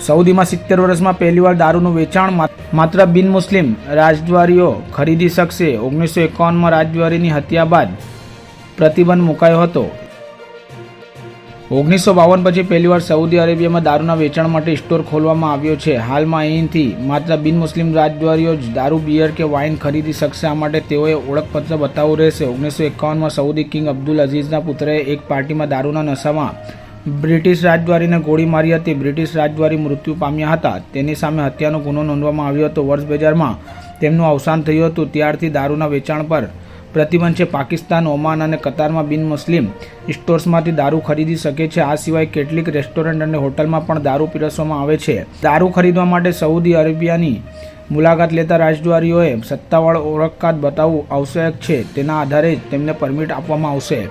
સઉદીમાં સિત્તેર વર્ષમાં પહેલીવાર દારૂનું વેચાણ માત્ર બિન મુસ્લિમ રાજદ્વારીઓ ખરીદી શકશે. ઓગણીસો એકાવનમાં રાજદ્વારીની હત્યા બાદ પ્રતિબંધ મુકાયો હતો. ઓગણીસો બાવન પછી પહેલીવાર સઉદી અરેબિયામાં દારૂના વેચાણ માટે સ્ટોર ખોલવામાં આવ્યો છે. હાલમાં અહીંથી માત્ર બિન મુસ્લિમ રાજદ્વારીઓ જ દારૂ, બિયર કે વાઇન ખરીદી શકશે. આ માટે તેઓએ ઓળખપત્ર બતાવવું રહેશે. ઓગણીસો એકાવનમાં સઉદી કિંગ અબ્દુલ અઝીઝના પુત્રએ એક પાર્ટીમાં દારૂના નશામાં બ્રિટિશ રાજદ્વારીને ગોળી મારી હતી. બ્રિટિશ રાજદ્વારી મૃત્યુ પામ્યા હતા. તેની સામે હત્યાનો ગુનો નોંધવામાં આવ્યો હતો. વર્ષ બે હજારમાં તેમનું અવસાન થયું હતું. ત્યારથી દારૂના વેચાણ પર પ્રતિબંધ છે. પાકિસ્તાન, ઓમાન અને કતારમાં બિન મુસ્લિમ સ્ટોર્સમાંથી દારૂ ખરીદી શકે છે. આ સિવાય કેટલીક રેસ્ટોરન્ટ અને હોટલમાં પણ દારૂ પીરસવામાં આવે છે. દારૂ ખરીદવા માટે સઉદી અરેબિયાની મુલાકાત લેતા રાજદ્વારીઓએ સત્તાવાળો ઓળખ બતાવવું આવશ્યક છે. તેના આધારે જ તેમને પરમિટ આપવામાં આવશે.